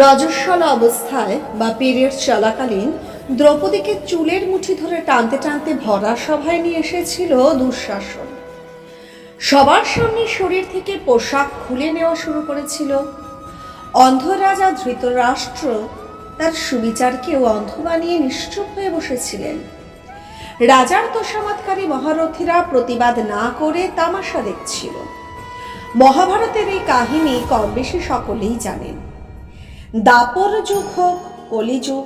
রজস্বল অবস্থায় বা পিরিয়ড চলাকালীন দ্রৌপদীকে চুলের মুঠি ধরে টানতে টানতে ভরা সভায় নিয়ে এসেছিল দুঃশাসন। সবার সামনে শরীর থেকে পোশাক খুলে নেওয়া শুরু করেছিল। অন্ধ রাজা ধৃতরাষ্ট্র তার সুবিচারকেও অন্ধ বানিয়ে নিশ্চুপ হয়ে বসেছিলেন। রাজার তোষামতকারী মহারথীরা প্রতিবাদ না করে তামাশা দেখছিল। মহাভারতের এই কাহিনী কম বেশি সকলেই জানেন। দাপর যুগ হোক, কলিযুগ,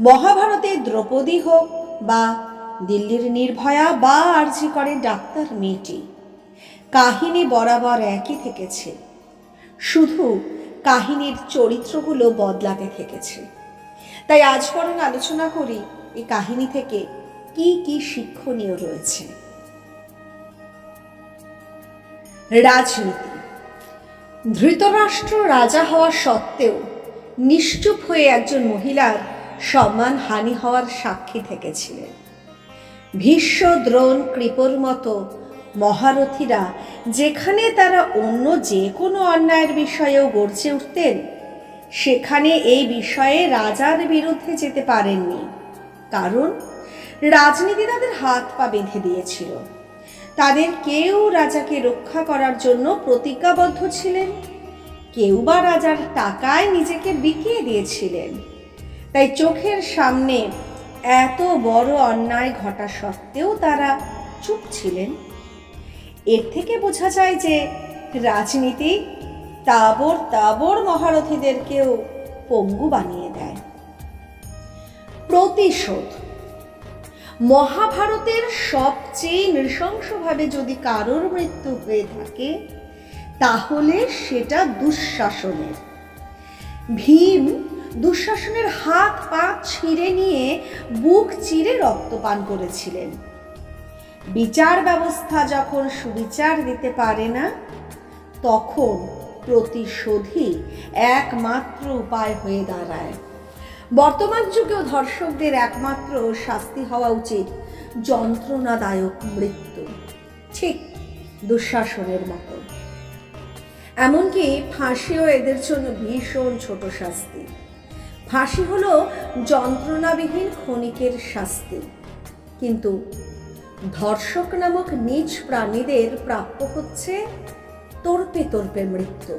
মহাভারতে দ্রৌপদী হোক বা দিল্লির নির্ভয়া বা আরজি করে ডাক্তার মেয়েটি, কাহিনী বরাবর একই থেকেছে। শুধু কাহিনীর চরিত্রগুলো বদলাতে থেকেছে। তাই আজ বরং আলোচনা করি এই কাহিনী থেকে কি কি শিক্ষণীয় রয়েছে। রাজনীতি। ধৃতরাষ্ট্র রাজা হওয়া সত্ত্বেও নিশ্চুপ হয়ে একজন মহিলার সম্মান হানি হওয়ার সাক্ষী থেকেছিলেন। ভীষ্ম দ্রোণ কৃপর মতো মহারথীরা যেখানে তারা অন্য যে কোনো অন্যায়ের বিষয়েও গর্জে উঠতেন, সেখানে এই বিষয়ে রাজার বিরুদ্ধে যেতে পারেননি। কারণ রাজনীতি তাদের হাত পা বেঁধে দিয়েছিল। তাদের কেউ রাজাকে রক্ষা করার জন্য প্রতিজ্ঞাবদ্ধ ছিলেন। কেউ বা রাজার টাকায় নিজেকে বিকিয়ে দিয়েছিলেন। তাই চোখের সামনে এত বড় অন্যায় ঘটা সত্ত্বেও তারা চুপ ছিলেন। এর থেকে বোঝা যায় যে রাজনীতি তাবর তাবর মহারথীদেরকেও পঙ্গু বানিয়ে দেয়। প্রতিশোধ। মহাভারতের সবচেয়ে নৃশংসভাবে যদি কারোর মৃত্যু হয়ে থাকে তাহলে সেটা দুঃশাসনের। ভীম দুঃশাসনের হাত পা ছিঁড়ে নিয়ে বুক চিরে রক্তপান করেছিলেন। বিচার ব্যবস্থা যখন সুবিচার দিতে পারে না, তখন প্রতিশোধই একমাত্র উপায় হয়ে দাঁড়ায়। বর্তমান যুগেও ধর্ষকদের একমাত্র শাস্তি হওয়া উচিত যন্ত্রণাদায়ক মৃত্যু। ঠিক দুঃশাসনের মতো এমনকি ফাঁসিও এদের জন্য ভীষণ ছোট শাস্তি। ফাঁসি হলো যন্ত্রণাবিহীন ক্ষণিকের শাস্তি। কিন্তু ধর্ষক নামক নিজ প্রাণীদের প্রাপ্য হচ্ছে তর্পে তর্পে মৃত্যু।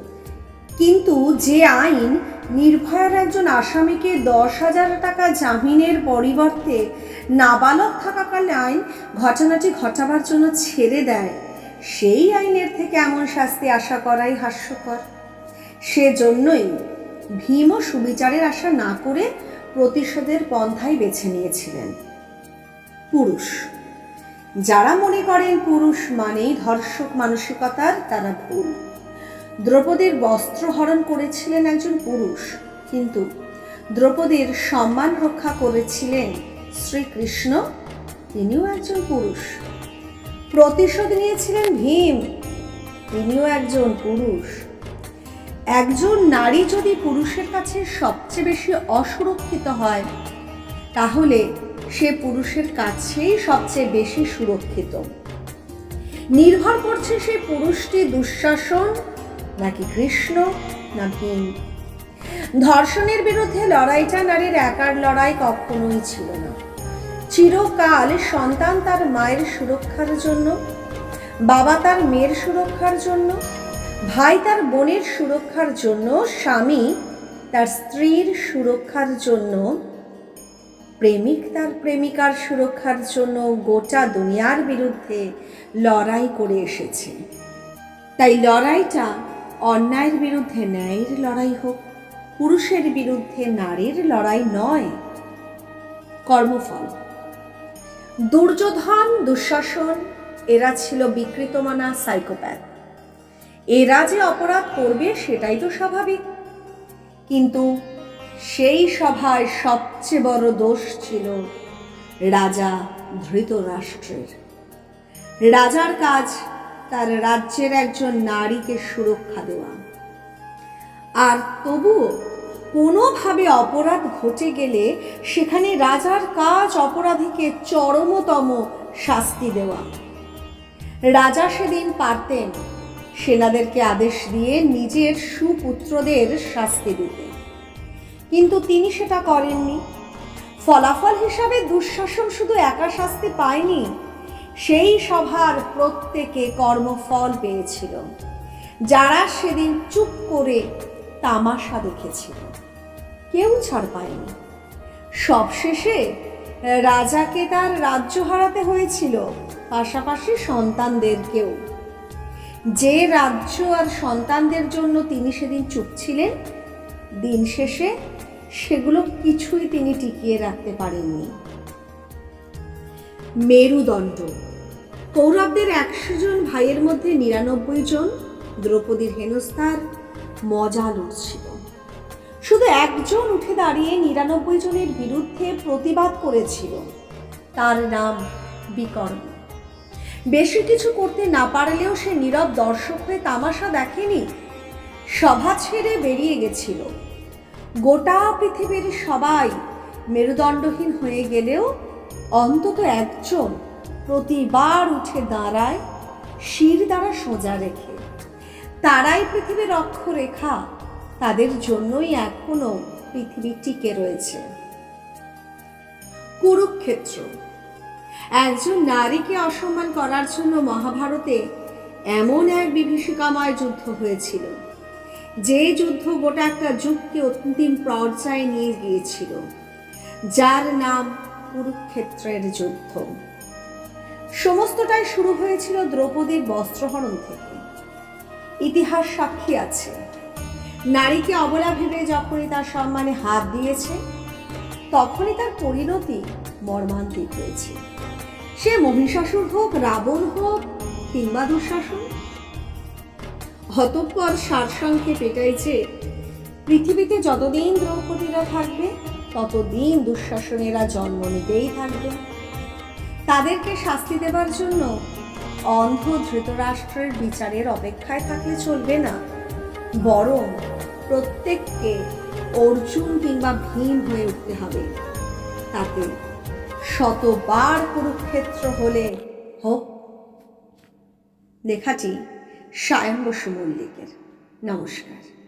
কিন্তু যে আইন নির্ভয়ার একজন আসামিকে দশ হাজার টাকা জামিনের পরিবর্তে নাবালক থাকাকালে আইন ঘটনাটি ঘটাবার জন্য ছেড়ে দেয় সেই আইনের থেকে এমন শাস্তি আশা করাই হাস্যকর। সেজন্যই ভীমও সুবিচারের আশা না করে প্রতিশোধের পন্থাই বেছে নিয়েছিলেন। পুরুষ। যারা মনে করেন পুরুষ মানেই ধর্ষক মানসিকতার, তারা ভুল। দ্রৌপদীর বস্ত্র হরণ করেছিলেন একজন পুরুষ, কিন্তু দ্রৌপদীর সম্মান রক্ষা করেছিলেন শ্রীকৃষ্ণ, তিনিও একজন পুরুষ। প্রতিশোধ নিয়েছিলেন ভীম। তিনিও একজন পুরুষ। একজন নারী যদি পুরুষের কাছে সবচেয়ে বেশি অসুরক্ষিত হয়, তাহলে সে পুরুষের কাছেই সবচেয়ে বেশি সুরক্ষিত। নির্ভর করছে সেই পুরুষটি দুঃশাসন নাকি কৃষ্ণ না ভীম। ধর্ষণের বিরুদ্ধে লড়াইটা নারীর একার লড়াই কখনোই ছিল না। চিরকাল সন্তান তার মায়ের সুরক্ষার জন্য, বাবা তার মেয়ের সুরক্ষার জন্য, ভাই তার বোনের সুরক্ষার জন্য, স্বামী তার স্ত্রীর সুরক্ষার জন্য, প্রেমিক তার প্রেমিকার সুরক্ষার জন্য গোটা দুনিয়ার বিরুদ্ধে লড়াই করে এসেছে। তাই লড়াইটা অন্যায়ের বিরুদ্ধে ন্যায়ের লড়াই হোক, পুরুষের বিরুদ্ধে নারীর লড়াই নয়, কর্মফল। দুর্যোধন, দুঃশাসন, এরা ছিল বিকৃতমানা সাইকোপ্যাথ। এরা যে অপরাধ করবে সেটাই তো স্বাভাবিক। কিন্তু সেই সভায় সবচেয়ে বড় দোষ ছিল রাজা ধৃতরাষ্ট্রের। রাজার কাজ তার রাজ্যের একজন নারীকে সুরক্ষা দেওয়া। আর তবুও কোনোভাবে অপরাধ ঘটে গেলে সেখানে রাজার কাজ অপরাধীকে চরমতম শাস্তি দেওয়া। রাজা সেদিন পারতেন, সেনাদেরকে আদেশ দিয়ে নিজের সুপুত্রদের শাস্তি দিতে। কিন্তু তিনি সেটা করেননি। ফলাফল হিসাবে দুঃশাসন শুধু একা শাস্তি পায়নি, সেই সভার প্রত্যেকে কর্মফল পেয়েছিল। যারা সেদিন চুপ করে তামাশা দেখেছিল। কেউ ছাড় পায়নি। সবশেষে রাজাকে তার রাজ্য হারাতে হয়েছিল, পাশাপাশি সন্তানদেরকেও যে রাজ্য আর সন্তানদের জন্য তিনি সেদিন চুপ ছিলেন, দিন শেষে সেগুলো কিছুই তিনি টিকিয়ে রাখতে পারেননি। মেরুদণ্ড। কৌরবদের একশো জন ভাইয়ের মধ্যে নিরানব্বই জন, দ্রৌপদীর হেনস্থার মজা লুটছিল। শুধু একজন উঠে দাঁড়িয়ে নিরানব্বই জনের বিরুদ্ধে প্রতিবাদ করেছিল। তার নাম বিকর্ণ বেশি কিছু করতে না পারলেও সে নীরব দর্শক হয়ে তামাশা দেখেনি। সভা ছেড়ে বেরিয়ে গেছিল। গোটা পৃথিবীর সবাই মেরুদণ্ডহীন হয়ে গেলেও অন্তত একজন প্রতিবার উঠে দাঁড়ায়, শির দ্বারা সোজা রেখে। তারাই পৃথিবীর অক্ষরেখা তাদের জন্যই এখনও পৃথিবী টিকে রয়েছে। কুরুক্ষেত্র। একজন নারীকে অসম্মান করার জন্য মহাভারতে এমন এক বিভীষিকাময় যুদ্ধ হয়েছিল, যে যুদ্ধ গোটা একটা যুগকে অন্তিম পর্যায়ে নিয়ে গিয়েছিল, যার নাম কুরুক্ষেত্রের যুদ্ধ। সমস্তটাই শুরু হয়েছিল দ্রৌপদীর বস্ত্রহরণ থেকে। ইতিহাস সাক্ষী আছে। নারীকে অবলা ভেবে যখনই তার সম্মানে হাত দিয়েছে, তখনই তার পরিণতি মর্মান্তিক হয়েছে। সে মহিষাসুর হোক, রাবণ হোক, কিংবা দুঃশাসন, অতঃপর সারসংক্ষেপ এটাই যে পৃথিবীতে যতদিন দ্রৌপদীরা থাকবে, ততদিন দুঃশাসনেরা জন্ম নিতেই থাকবে। তাদেরকে শাস্তি দেবার জন্য অন্ধ ধৃতরাষ্ট্রের বিচারের অপেক্ষায় থাকলে চলবে না, বরং প্রত্যেককে অর্জুন কিংবা ভীম হয়ে উঠতে হবে। তাতে শতবার কুরুক্ষেত্র হলে হোক লেখাটি সায়ম্বসু মল্লিকের। নমস্কার।